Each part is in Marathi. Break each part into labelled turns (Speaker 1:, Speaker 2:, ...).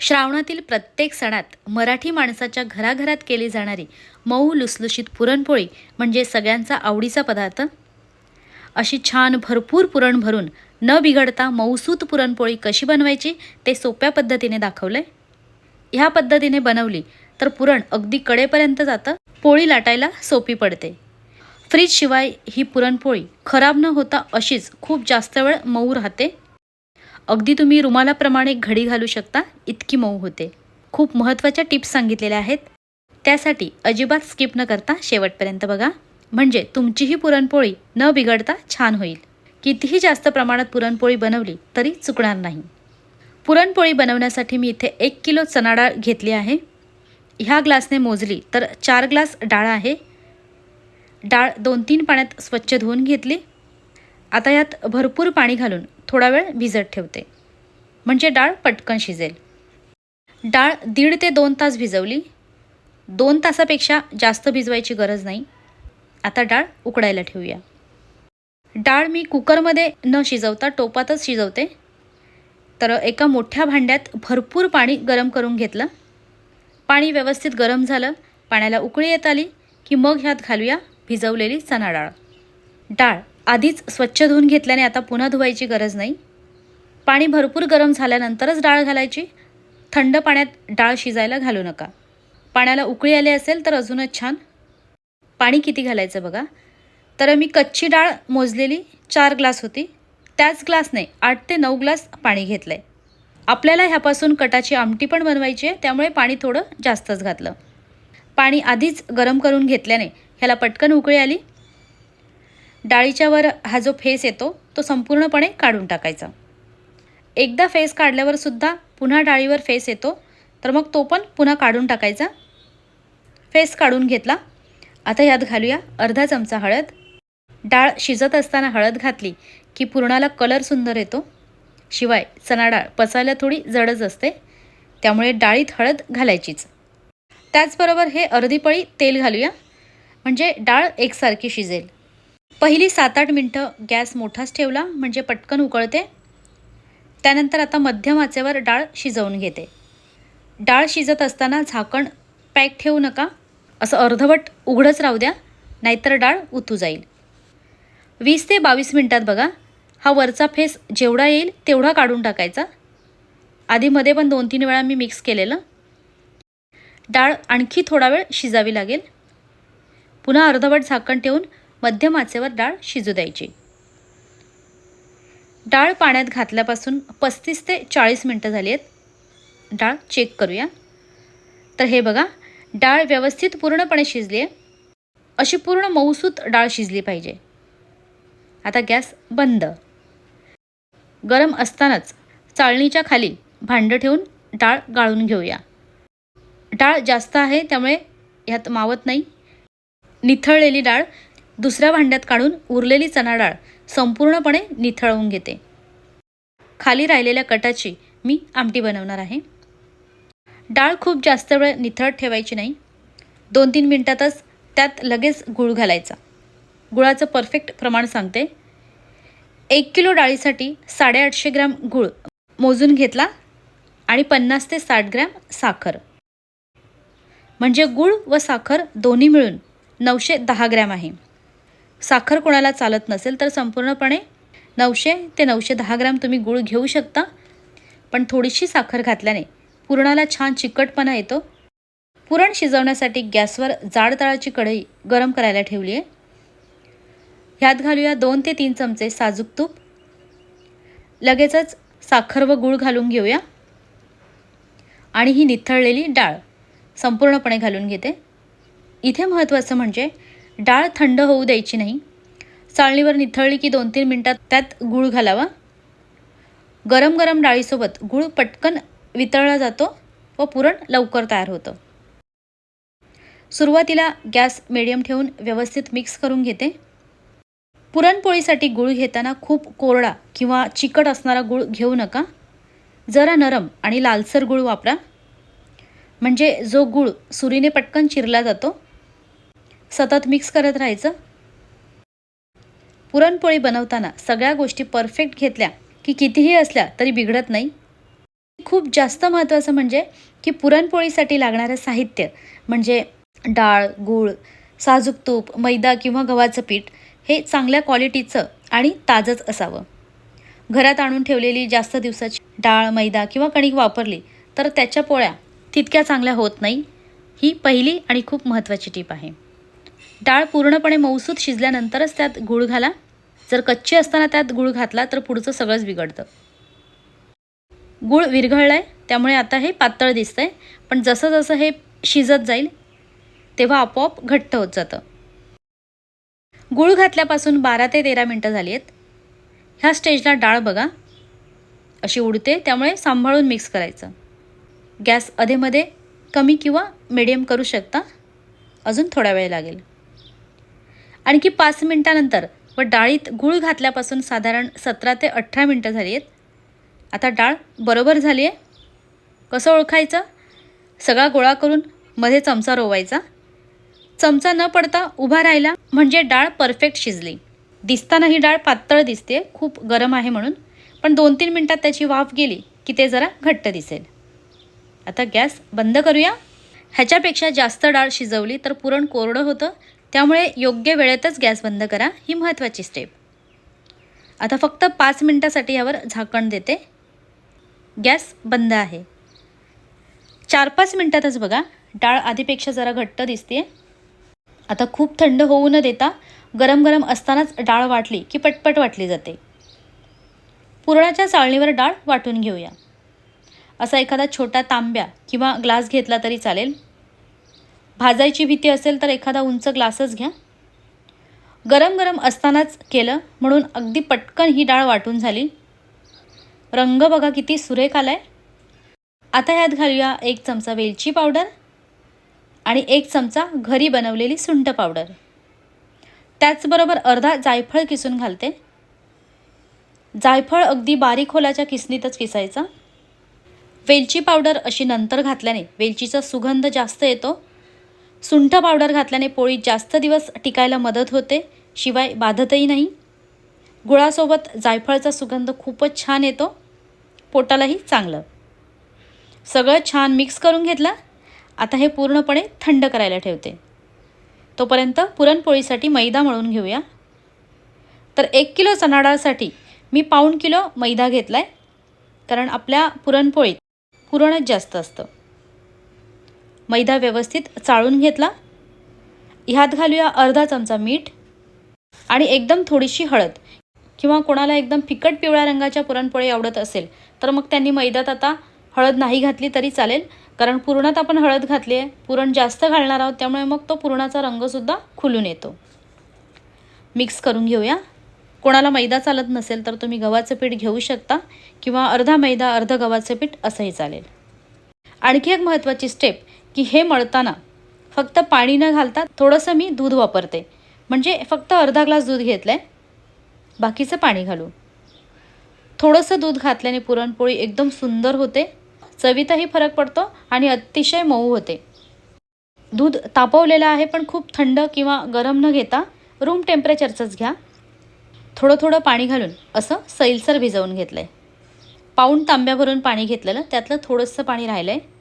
Speaker 1: श्रावणातील प्रत्येक सणात मराठी माणसाच्या घराघरात केली जाणारी मऊ लुसलुशीत पुरणपोळी म्हणजे सगळ्यांचा आवडीचा पदार्थ? अशी छान भरपूर पुरण भरून न बिघडता मऊसूत पुरणपोळी कशी बनवायची ते सोप्या पद्धतीने दाखवलंय. ह्या पद्धतीने बनवली तर पुरण अगदी कडेपर्यंत जातं पोळी लाटायला सोपी पडते. फ्रीजशिवाय ही पुरणपोळी खराब न होता अशीच खूप जास्त वेळ मऊ राहते. अगदी तुम्ही रुमालाप्रमाणे घडी घालू शकता इतकी मऊ होते. खूप महत्त्वाच्या टिप्स सांगितलेल्या आहेत. त्यासाठी अजिबात स्किप न करता शेवटपर्यंत बघा. म्हणजे तुमचीही पुरणपोळी न बिघडता छान होईल. कितीही जास्त प्रमाणात पुरणपोळी बनवली तरी चुकणार नाही. पुरणपोळी बनवण्यासाठी मी इथे एक किलो चणा डाळ घेतली आहे. ह्या ग्लासने मोजली तर चार ग्लास डाळ आहे. डाळ दोन तीन पाण्यात स्वच्छ धुवून घेतली. आता यात भरपूर पाणी घालून थोडा वेळ भिजत ठेवते. म्हणजे डाळ पटकन शिजेल. डाळ दीड ते दोन तास भिजवली. दोन तासापेक्षा जास्त भिजवायची गरज नाही. आता डाळ उकडायला ठेवूया. डाळ मी कुकरमध्ये न शिजवता टोपातच शिजवते. तर एका मोठ्या भांड्यात भरपूर पाणी गरम करून घेतलं. पाणी व्यवस्थित गरम झालं. पाण्याला उकळी येत आली की मग ह्यात घालूया भिजवलेली चणा डाळ. डाळ आधीच स्वच्छ धुवून घेतल्याने आता पुन्हा धुवायची गरज नाही. पाणी भरपूर गरम झाल्यानंतरच डाळ घालायची. थंड पाण्यात डाळ शिजायला घालू नका. पाण्याला उकळी आली असेल तर अजूनच छान. पाणी किती घालायचं बघा. तर मी कच्ची डाळ मोजलेली चार ग्लास होती. त्याच ग्लासने आठ ते नऊ ग्लास पाणी घेतलं आहे आपल्याला ह्यापासून कटाची आमटी पण बनवायची आहे त्यामुळे पाणी थोडं जास्तच घातलं. पाणी आधीच गरम करून घेतल्याने ह्याला पटकन उकळी आली. डाळीच्या वर हा जो फेस येतो तो संपूर्णपणे काढून टाकायचा. एकदा फेस काढल्यावर सुद्धा पुन्हा डाळीवर फेस येतो तर मग तो पण पुन्हा काढून टाकायचा. फेस काढून घेतला. आता यात घालूया अर्धा चमचा हळद. डाळ शिजत असताना हळद घातली की पुरणाला कलर सुंदर येतो. शिवाय चणा डाळ पचायला थोडी जडच असते त्यामुळे डाळीत हळद घालायचीच. त्याचबरोबर हे अर्धी पळी तेल घालूया. म्हणजे डाळ एकसारखी शिजेल. पहिली सात आठ मिनटं गॅस मोठाच ठेवला म्हणजे पटकन उकळते. त्यानंतर आता मध्यम आचेवर डाळ शिजवून घेते. डाळ शिजत असताना झाकण पॅक ठेवू नका. असं अर्धवट उघडंच राहू द्या नाहीतर डाळ उतू जाईल. वीस ते बावीस मिनटात बघा. हा वरचा फेस जेवढा येईल तेवढा काढून टाकायचा. आधीमध्ये पण दोन तीन वेळा मी मिक्स केलेलं. डाळ आणखी थोडा वेळ शिजावी लागेल. पुन्हा अर्धवट झाकण ठेवून मध्यम आचेवर डाळ शिजू द्यायची. डाळ पाण्यात घातल्यापासून पस्तीस ते चाळीस मिनटं झाली आहेत. डाळ चेक करूया. तर हे बघा डाळ व्यवस्थित पूर्णपणे शिजली आहे. अशी पूर्ण मऊसूत डाळ शिजली पाहिजे. आता गॅस बंद. गरम असतानाच चाळणीच्या खाली भांडं ठेवून डाळ गाळून घेऊया. डाळ जास्त आहे त्यामुळे ह्यात मावत नाही. निथळलेली डाळ दुसऱ्या भांड्यात काढून उरलेली चणा डाळ संपूर्णपणे निथळवून घेते. खाली राहिलेल्या कटाची मी आमटी बनवणार आहे. डाळ खूप जास्त वेळ निथळत ठेवायची नाही. दोन तीन मिनटातच त्यात लगेच गूळ घालायचा. गुळाचं परफेक्ट प्रमाण सांगते. एक किलो डाळीसाठी साडेआठशे ग्रॅम गूळ मोजून घेतला आणि पन्नास ते साठ ग्रॅम साखर. म्हणजे गूळ व साखर दोन्ही मिळून नऊशे दहा ग्रॅम आहे. साखर कोणाला चालत नसेल तर संपूर्णपणे नऊशे ते नऊशे दहा ग्रॅम तुम्ही गूळ घेऊ शकता. पण थोडीशी साखर घातल्याने पुरणाला छान चिकटपणा येतो. पुरण शिजवण्यासाठी गॅसवर जाड तळाची कढई गरम करायला ठेवली आहे. ह्यात घालूया दोन ते तीन चमचे साजूक तूप. लगेचच साखर व गूळ घालून घेऊया. आणि ही निथळलेली डाळ संपूर्णपणे घालून घेते. इथे महत्त्वाचं म्हणजे डाळ थंड होऊ द्यायची नाही. चाळणीवर निथळली की दोन तीन मिनटात त्यात गूळ घालावा. गरम गरम डाळीसोबत गूळ पटकन वितळला जातो व पुरण लवकर तयार होतं. सुरुवातीला गॅस मिडियम ठेवून व्यवस्थित मिक्स करून घेते. पुरणपोळीसाठी गूळ घेताना खूप कोरडा किंवा चिकट असणारा गूळ घेऊ नका. जरा नरम आणि लालसर गूळ वापरा. म्हणजे जो गूळ सुरीने पटकन चिरला जातो सतत मिक्स करत राहायचं? पुरणपोळी बनवताना सगळ्या गोष्टी परफेक्ट घेतल्या की कितीही असल्या तरी बिघडत नाही. खूप जास्त महत्त्वाचं म्हणजे की पुरणपोळीसाठी लागणारं साहित्य म्हणजे डाळ गूळ साजूक तूप मैदा किंवा गव्हाचं पीठ हे चांगल्या क्वालिटीचं आणि ताजंच असावं. घरात आणून ठेवलेली जास्त दिवसाची डाळ मैदा किंवा कणिक वापरली तर त्याच्या पोळ्या तितक्या चांगल्या होत नाही ही पहिली आणि खूप महत्त्वाची टीप आहे. डाळ पूर्णपणे मऊसूत शिजल्यानंतरच त्यात गूळ घाला. जर कच्ची असताना त्यात गूळ घातला तर पुढचं सगळंच बिघडतं. गूळ विरघळला आहे त्यामुळे आता हे पातळ दिसतं आहे पण जसं जसं हे शिजत जाईल तेव्हा आपोआप घट्ट होत जातं. गूळ घातल्यापासून बारा ते तेरा मिनटं झाली आहेत. ह्या स्टेजला डाळ बघा. अशी उडते त्यामुळे सांभाळून मिक्स करायचं. गॅस अधेमध्ये कमी किंवा मिडियम करू शकता. अजून थोडा वेळ लागेल. आणखी पाच मिनटानंतर व डाळीत गूळ घातल्यापासून साधारण सतरा ते अठरा मिनटं झाली आहेत. आता डाळ बरोबर झाली आहे. कसं ओळखायचं? सगळा गोळा करून मध्ये चमचा रोवायचा. चमचा न पडता उभा राहिला म्हणजे डाळ परफेक्ट शिजली. दिसताना ही डाळ पातळ दिसते खूप गरम आहे म्हणून. पण दोन तीन मिनटात त्याची वाफ गेली की ते जरा घट्ट दिसेल. आता गॅस बंद करूया. ह्याच्यापेक्षा जास्त डाळ शिजवली तर पुरण कोरडं होतं त्यामुळे योग्य वेळेतच गॅस बंद करा ही महत्त्वाची स्टेप आता फक्त पाच मिनटासाठी यावर झाकण देते. गॅस बंद आहे. चार पाच मिनटातच बघा डाळ आधीपेक्षा जरा घट्ट दिसते आता खूप थंड होऊ न देता गरम गरम असतानाच डाळ वाटली की पटपट वाटली जाते. पुरणाच्या चाळणीवर डाळ वाटून घेऊया. असा एखादा छोटा तांब्या किंवा ग्लास घेतला तरी चालेल. भाजायची भीती असेल तर एखादा उंच ग्लासच घ्या. गरम गरम असतानाच केलं म्हणून अगदी पटकन ही डाळ वाटून झाली. रंग बघा किती सुरेख आला आहे आता ह्यात घालूया एक चमचा वेलची पावडर आणि एक चमचा घरी बनवलेली सुंठ पावडर. त्याचबरोबर अर्धा जायफळ किसून घालते. जायफळ अगदी बारीक होलाच्या किसनीतच किसायचा. वेलची पावडर अशी नंतर घातल्याने वेलचीचा सुगंध जास्त येतो. सुंठ पावडर घातल्याने पोळी जास्त दिवस टिकायला मदत होते शिवाय बाधतही नाही. गुळासोबत जायफळचा सुगंध खूपच छान येतो पोटालाही चांगलं. सगळं छान मिक्स करून घेतलं आता हे पूर्णपणे थंड करायला ठेवते. तोपर्यंत पुरणपोळीसाठी मैदा मळून घेऊया. तर एक किलो चणा डाळसाठी मी पाऊण किलो मैदा घेतला आहे कारण आपल्या पुरणपोळीत पुरणच जास्त असतं. मैदा व्यवस्थित चाळून घेतला. ह्यात घालूया अर्धा चमचा मीठ आणि एकदम थोडीशी हळद. किंवा कोणाला एकदम फिकट पिवळ्या रंगाच्या पुरणपोळी आवडत असेल तर मग त्यांनी मैद्यात आता हळद नाही घातली तरी चालेल. कारण पुरणात आपण हळद घातली आहे पुरण जास्त घालणार आहोत त्यामुळे मग तो पुरणाचा रंगसुद्धा खुलून येतो. मिक्स करून घेऊया. कोणाला मैदा चालत नसेल तर तुम्ही गव्हाचं पीठ घेऊ शकता किंवा अर्धा मैदा अर्ध गव्हाचं पीठ असंही चालेल. आणखी एक महत्त्वाची स्टेप की हे मळताना फक्त पाणी न घालता थोडंसं मी दूध वापरते. म्हणजे फक्त अर्धा ग्लास दूध घेतलं आहे बाकीचं पाणी घालू थोडंसं दूध घातल्याने पुरणपोळी एकदम सुंदर होते चवीतही फरक पडतो आणि अतिशय मऊ होते. दूध तापवलेलं आहे पण खूप थंड किंवा गरम न घेता रूम टेम्परेचरचंच घ्या. थोडं थोडं पाणी घालून असं सैलसर भिजवून घेतलं आहे पाऊण तांब्या भरून पाणी घेतलेलं त्यातलं थोडंसं पाणी राहिलं आहे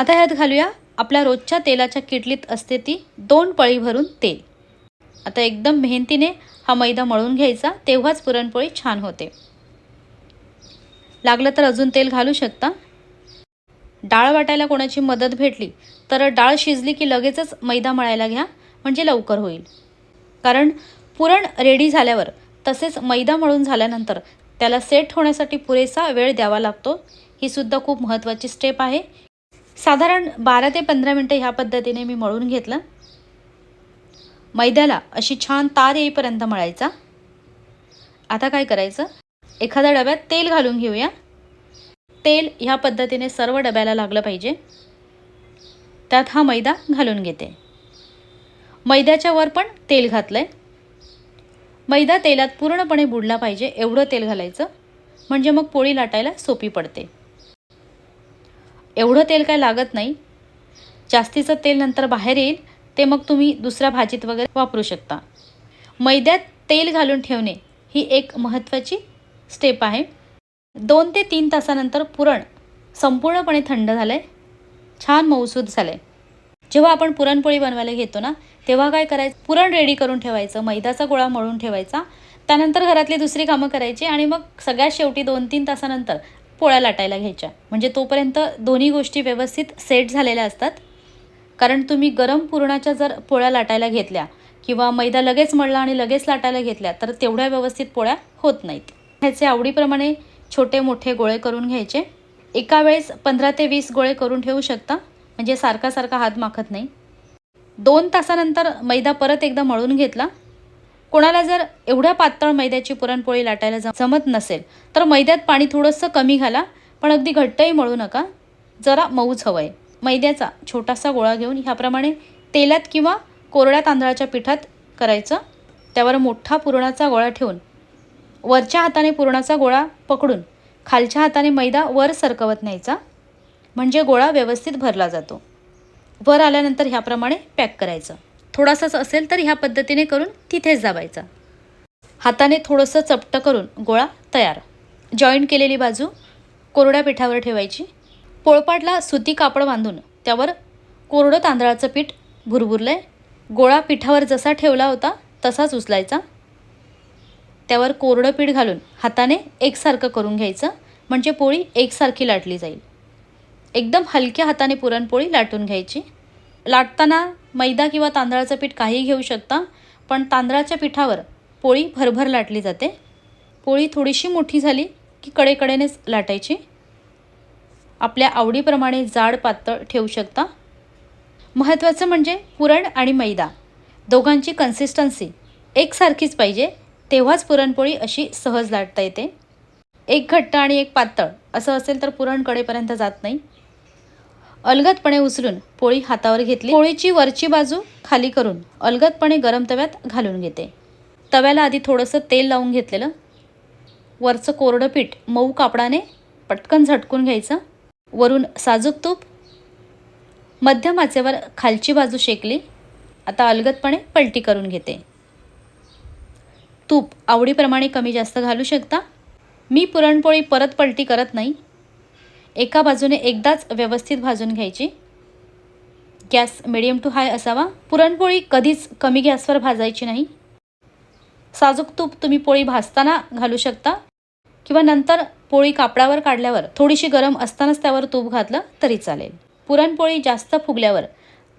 Speaker 1: आता ह्यात घालूया आपल्या रोजच्या तेलाच्या किटलीत असते ती दोन पळी भरून तेल. आता एकदम मेहनतीने हा मैदा मळून घ्यायचा तेव्हाच पुरणपोळी छान होते. लागलं तर अजून तेल घालू शकता. डाळ वाटायला कोणाची मदत भेटली तर डाळ शिजली की लगेचच मैदा मळायला घ्या म्हणजे लवकर होईल. कारण पुरण रेडी झाल्यावर तसेच मैदा मळून झाल्यानंतर त्याला सेट होण्यासाठी पुरेसा वेळ द्यावा लागतो. ही सुद्धा खूप महत्त्वाची स्टेप आहे. साधारण बारा ते पंधरा मिनटं ह्या पद्धतीने मी मळून घेतलं. मैद्याला अशी छान तार येईपर्यंत मळायचा. आता काय करायचं? एखाद्या डब्यात तेल घालून घेऊया. तेल ह्या पद्धतीने सर्व डब्याला लागलं पाहिजे. त्यात हा मैदा घालून घेते. मैद्याच्या वर पण तेल घातलं आहे मैदा तेलात पूर्णपणे बुडला पाहिजे एवढं तेल घालायचं. म्हणजे मग पोळी लाटायला सोपी पडते. एवढं तेल काय लागत नाही. जास्तीचं तेल नंतर बाहेर येईल ते मग तुम्ही दुसऱ्या भाजीत वगैरे वापरू शकता. मैद्यात तेल घालून ठेवणे ही एक महत्त्वाची स्टेप आहे. दोन ते तीन तासानंतर पुरण संपूर्णपणे थंड झालं आहे छान मऊसूद झालं आहे जेव्हा आपण पुरणपोळी बनवायला घेतो ना तेव्हा काय करायचं? पुरण रेडी करून ठेवायचं मैदाचा गोळा मळून ठेवायचा. त्यानंतर घरातली दुसरी कामं करायची आणि मग सगळ्यात शेवटी दोन तीन तासानंतर पोळ्या लाटायला घ्यायच्या. म्हणजे तोपर्यंत दोन्ही गोष्टी व्यवस्थित सेट झालेल्या असतात. कारण तुम्ही गरम पुरणाच्या जर पोळ्या लाटायला घेतल्या किंवा मैदा लगेच मळला आणि लगेच लाटायला घेतल्या तर तेवढ्या व्यवस्थित पोळ्या होत नाहीत. ह्याचे आवडीप्रमाणे छोटे मोठे गोळे करून घ्यायचे. एका वेळेस पंधरा ते वीस गोळे करून ठेवू शकता. म्हणजे सारखा सारखा हात माखत नाही. दोन तासानंतर मैदा परत एकदा मळून घेतला. कोणाला जर एवढ्या पातळ मैद्याची पुरणपोळी लाटायला जमत नसेल तर मैद्यात पाणी थोडंसं कमी घाला पण अगदी घट्टही मळू नका. जरा मऊच हवं आहे मैद्याचा छोटासा गोळा घेऊन ह्याप्रमाणे तेलात किंवा कोरड्या तांदळाच्या पिठात करायचं. त्यावर मोठा पुरणाचा गोळा ठेवून वरच्या हाताने पुरणाचा गोळा पकडून खालच्या हाताने मैदा वर सरकवत न्यायचा. म्हणजे गोळा व्यवस्थित भरला जातो. वर आल्यानंतर ह्याप्रमाणे पॅक करायचं. थोडासाच असेल तर ह्या पद्धतीने करून तिथेच दाबायचा हाताने थोडंसं चपटं करून गोळा तयार. जॉईंट केलेली बाजू कोरड्या पिठावर ठेवायची. पोळपाटला सुती कापड बांधून त्यावर कोरडं तांदळाचं पीठ भुरभुरलं आहे गोळा पिठावर जसा ठेवला होता तसाच उचलायचा. त्यावर कोरडं पीठ घालून हाताने एकसारखं करून घ्यायचं. म्हणजे पोळी एकसारखी लाटली जाईल. एकदम हलक्या हाताने पुरणपोळी लाटून घ्यायची. लाटताना मैदा किंवा तांदळाचं पीठ काही घेऊ शकता पण तांदळाच्या पिठावर पोळी भरभर लाटली जाते. पोळी थोडीशी मोठी झाली की कडेकडेनेच लाटायची. आपल्या आवडीप्रमाणे जाड पातळ ठेवू शकता. महत्त्वाचं म्हणजे पुरण आणि मैदा. दोघांची कन्सिस्टन्सी एकसारखीच पाहिजे तेव्हाच पुरणपोळी अशी सहज लाटता येते. एक घट्ट आणि एक पातळ असं असेल तर पुरण कडेपर्यंत जात नाही. अलगदपणे उचलून पोळी हातावर घेतली. पोळीची वरची बाजू खाली करून अलगदपणे गरम तव्यात घालून घेते. तव्याला आधी थोडंसं तेल लावून घेतलेलं. वरचं कोरडं पीठ मऊ कापडाने पटकन झटकून घ्यायचं. वरून साजूक तूप. मध्यम आचेवर खालची बाजू शेकली. आता अलगदपणे पलटी करून घेते. तूप आवडीप्रमाणे कमी जास्त घालू शकता. मी पुरणपोळी परत पलटी करत नाही. एका बाजूने एकदाच व्यवस्थित भाजून घ्यायची. गॅस मिडियम टू हाय असावा. पुरणपोळी कधीच कमी गॅसवर भाजायची नाही. साजूक तूप तुम्ही पोळी भाजताना घालू शकता. किंवा नंतर पोळी कापडावर काढल्यावर थोडीशी गरम असतानाच त्यावर तूप घातलं तरी चालेल. पुरणपोळी जास्त फुगल्यावर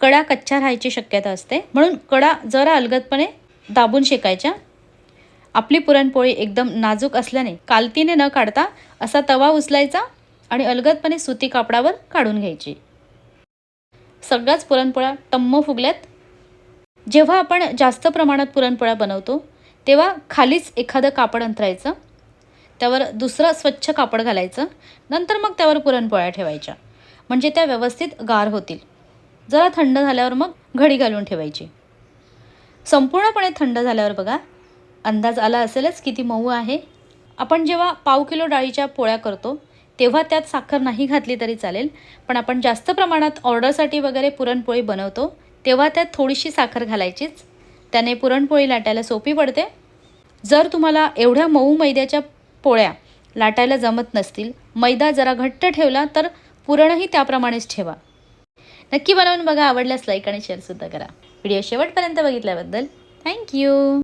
Speaker 1: कडा कच्च्या राहायची शक्यता असते. म्हणून कडा जरा अलगदपणे दाबून शेकायच्या. आपली पुरणपोळी एकदम नाजूक असल्याने कालतीने न काढता असा तवा उचलायचा. आणि अलगदपणे सुती कापडावर काढून घ्यायची. सगळ्याच पुरणपोळ्या टम्म फुगल्यात. जेव्हा आपण जास्त प्रमाणात पुरणपोळ्या बनवतो तेव्हा खालीच एखादं कापड अंतरायचं त्यावर दुसरं स्वच्छ कापड घालायचं नंतर मग त्यावर पुरणपोळ्या ठेवायच्या. म्हणजे त्या व्यवस्थित गार होतील. जरा थंड झाल्यावर मग घडी घालून ठेवायची. संपूर्णपणे थंड झाल्यावर बघा अंदाज आला असेलच किती मऊ आहे. आपण जेव्हा पाव किलो डाळीच्या पोळ्या करतो तेव्हा त्यात साखर नाही घातली तरी चालेल. पण आपण जास्त प्रमाणात ऑर्डरसाठी वगैरे पुरणपोळी बनवतो तेव्हा त्यात थोडीशी साखर घालायचीच. त्याने पुरणपोळी लाटायला सोपी पडते. जर तुम्हाला एवढ्या मऊ मैद्याच्या पोळ्या लाटायला जमत नसतील मैदा जरा घट्ट ठेवला तर पुरणही त्याप्रमाणेच ठेवा. नक्की बनवून बघा आवडल्यास लाईक आणि शेअरसुद्धा करा. व्हिडिओ शेवटपर्यंत बघितल्याबद्दल थँक्यू